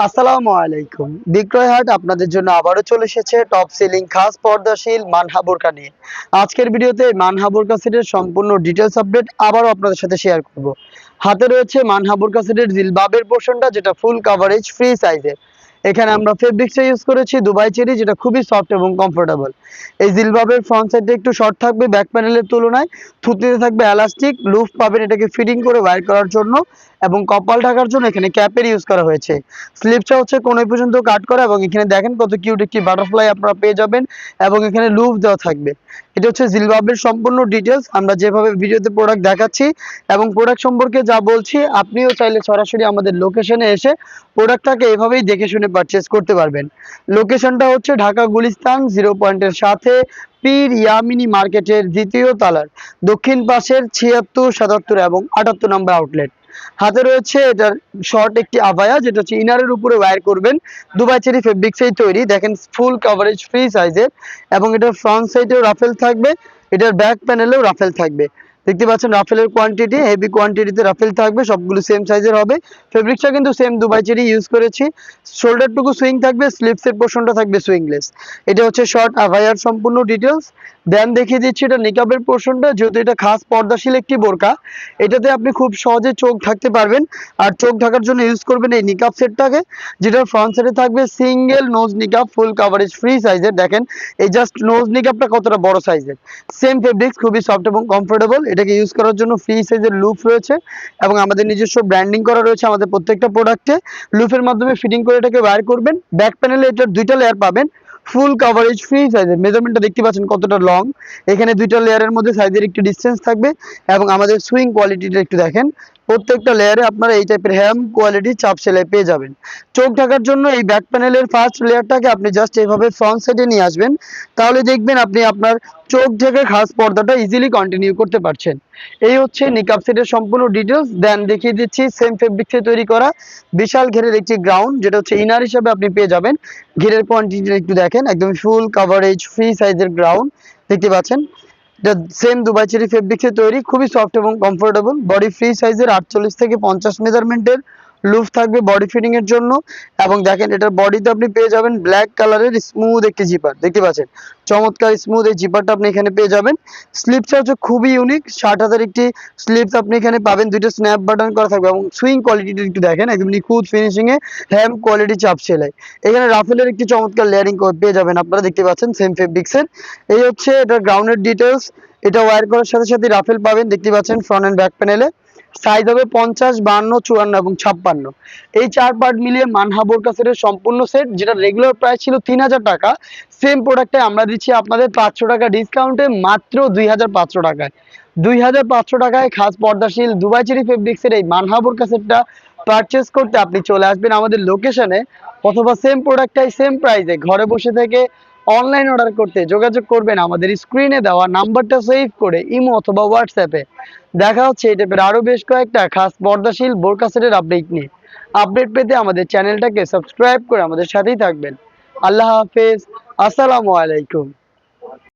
আসসালামু আলাইকুম। বিক্রয় হাট আপনাদের জন্য আবারও চলে এসেছে টপ সেলিং খাস পর্দাশীল নিয়ে। আজকের ভিডিওতে সেটের সম্পূর্ণ ডিটেলস আপডেট আবারও আপনাদের সাথে শেয়ার করব। হাতে রয়েছে সেটের জিলবাবের পোর্শনটা, যেটা ফুল কাভারেজ ফ্রি সাইজের এখানে আমরা ফেব্রিক্সটা ইউজ করেছি দুবাই চেরি, যেটা খুবই সফট এবং কমফোর্টেবল এই জিলবাবের ফ্রন্ট সাইডটা একটু শর্ট থাকবে ব্যাক প্যানেলের তুলনায়। থুতনিতে থাকবে এলাস্টিক লুফ পাবেন এটাকে ফিটিং করে ওয়্যার করার জন্য। এবং কপাল ঢাকার জন্য এখানে ক্যাপের ইউজ করা হয়েছে। স্লিপটা হচ্ছে কোন পর্যন্ত কাট করা এবং এখানে দেখেন কত কিউট একটি বাটারফ্লাই আপনারা পেয়ে যাবেন এবং এখানে লুফ দেওয়া থাকবে। এটা হচ্ছে জিলবাবের সম্পূর্ণ ডিটেলস আমরা যেভাবে ভিডিওতে প্রোডাক্ট দেখাচ্ছি এবং প্রোডাক্ট সম্পর্কে যা বলছি, আপনিও চাইলে সরাসরি আমাদের লোকেশনে এসে প্রোডাক্টটাকে এভাবেই দেখে শুনে পারচেস করতে পারবেন। লোকেশনটা হচ্ছে ঢাকা গুলিস্তান জিরো পয়েন্টের সাথে পীর ইয়ামিনী মার্কেটের দ্বিতীয় তালার, দক্ষিণ পাশের ছিয়াত্তর, সাতাত্তর এবং আটাত্তর নম্বর আউটলেট হাতে রয়েছে এটার শর্ট একটি আভায়া যেটা হচ্ছে ইনারের উপরে ওয়্যার করবেন। দুবাই চেরি ফেব্রিক্সেই তৈরি। দেখেন ফুল কভারেজ ফ্রি সাইজের এবং এটার ফ্রন্ট সাইডেও রাফেল থাকবে, এটার ব্যাক প্যানেলেও রাফেল থাকবে। দেখতে পাচ্ছেন রাফেলের কোয়ান্টিটি হেভি কোয়ান্টিটিতে রাফেল থাকবে, সবগুলো সেম সাইজের হবে। ফেব্রিক্সটা কিন্তু সেম দুবাই চেরি ইউজ করেছি। শোল্ডারটুকু সুইং থাকবে স্লিপসের পোর্শনটা থাকবে সুইংলেস এটা হচ্ছে শর্ট আভায়ার সম্পূর্ণ ডিটেলস দেন দেখিয়ে দিচ্ছি এটা নিকাবের পোর্শনটা যেহেতু এটা খাস পর্দাশীল একটি বোরকা, এটাতে আপনি খুব সহজে চোখ ঢাকতে পারবেন। আর চোখ ঢাকার জন্য ইউজ করবেন এই নিকাব সেটটাকে যেটার ফ্রন্ট সাইডে থাকবে সিঙ্গেল নোজ নিকাব ফুল কাভারেজ ফ্রি সাইজের দেখেন, এই জাস্ট নোজ নিকাবটা কতটা বড় সাইজের সেম ফেব্রিক্স খুবই সফট এবং কমফোর্টেবল এটাকে ইউজ করার জন্য ফ্রি সাইজের লুপ রয়েছে এবং আমাদের নিজস্ব ব্র্যান্ডিং করা রয়েছে আমাদের প্রত্যেকটা প্রোডাক্টে লুপের মাধ্যমে ফিটিং করে এটাকে ওয়্যার করবেন। ব্যাক প্যানেলে এটার দুইটা লেয়ার পাবেন। ফুল কাভারেজ ফ্রি সাইজের মেজারমেন্টটা দেখতে পাচ্ছেন কতটা লং এখানে দুইটা লেয়ারের মধ্যে সাইজের একটু ডিস্টেন্স থাকবে এবং আমাদের সুইং কোয়ালিটিটা একটু দেখেন। প্রত্যেকটা লেয়ারে আপনারা এই টাইপের হ্যাম কোয়ালিটি চাপ সেলাই পেয়ে যাবেন। চোখ ঢাকার জন্য এই ব্যাক প্যানেলের ফার্স্ট লেয়ারটাকে আপনি জাস্ট এইভাবে ফ্রন্ট সাইডে নিয়ে আসবেন। তাহলে দেখবেন আপনি আপনার চোখ ঢেকে খাস পর্দাটা ইজিলি কন্টিনিউ করতে পারছেন। এই হচ্ছে নিকাব সেটের সম্পূর্ণ ডিটেলস দেন দেখিয়ে দিচ্ছি সেম ফেব্রিক ফেব্রিক্সে তৈরি করা বিশাল ঘেরের একটি গ্রাউন্ড যেটা হচ্ছে ইনার হিসাবে আপনি পেয়ে যাবেন। ঘেরের কোয়ান্টিটি একটু দেখেন, একদম ফুল কাভারেজ ফ্রি সাইজের গ্রাউন্ড দেখতে পাচ্ছেন? সেম দুবাই চেরি ফেব্রিক্সে তৈরি, খুবই সফট এবং কমফোর্টেবল বডি ফ্রি সাইজের আটচল্লিশ থেকে পঞ্চাশ মেজারমেন্টের লুফ থাকবে বডি ফিটিং এর জন্য। এবং দেখেন এটার বডিতে আপনি পেয়ে যাবেন ব্ল্যাক কালারের স্মুথ একটি জিপার দেখতে পাচ্ছেন? চমৎকার স্মুথ এই জিপারটা আপনি এখানে পেয়ে যাবেন। স্লিপসটা হচ্ছে খুবই ইউনিক ষাট হাজার একটি স্লিপস আপনি এখানে পাবেন। দুইটা স্ন্যাপ বাটন করা থাকবে এবং সুইং কোয়ালিটিটা একটু দেখেন। একদম নিখুঁত ফিনিশিং এ হ্যাম কোয়ালিটি চাপ সেলাই। এখানে রাফেলের একটি চমৎকার লেয়ারিং পেয়ে যাবেন আপনারা। দেখতে পাচ্ছেন সেম ফেব্রিক্সের এই হচ্ছে এটার গ্রাউন্ডের ডিটেলস এটা ওয়্যার করার সাথে সাথে রাফেল পাবেন। দেখতে পাচ্ছেন ফ্রন্ট এন্ড ব্যাক প্যানেলে সাইজ হবে পঞ্চাশ, বান্ন, চুয়ান্ন এবং ছাপ্পান্ন। এই চার পার্ট মিলিয়ে মানহা বোরকা সেটের সম্পূর্ণ সেট যেটা রেগুলার প্রাইস ছিল তিন হাজার টাকা। সেম প্রোডাক্টে আমরা দিচ্ছি আপনাদের পাঁচশো টাকা ডিসকাউন্টে মাত্র দুই হাজার পাঁচশো টাকায়। দুই হাজার পাঁচশো টাকায় খাস পর্দাশীল দুবাই চেরি ফেব্রিক্সের এই মানহা বোরকা সেটটা পারচেস করতে আপনি চলে আসবেন আমাদের লোকেশনে অথবা সেম প্রোডাক্টটাই সেম প্রাইসে ঘরে বসে থেকে অনলাইন অর্ডার করতে যোগাযোগ করবেন, আমাদের স্ক্রিনে দেওয়া নাম্বারটা সেভ করে ইমো অথবা হোয়াটসঅ্যাপে দেখা হচ্ছে এই টাইপের আরও বেশ কয়েকটা খাস পর্দাশীল বোরকা সেটের আপডেট নিয়ে। আপডেট পেতে আমাদের চ্যানেলটাকে সাবস্ক্রাইব করে আমাদের সাথেই থাকবেন। আল্লাহ হাফেজ, আসসালামু আলাইকুম।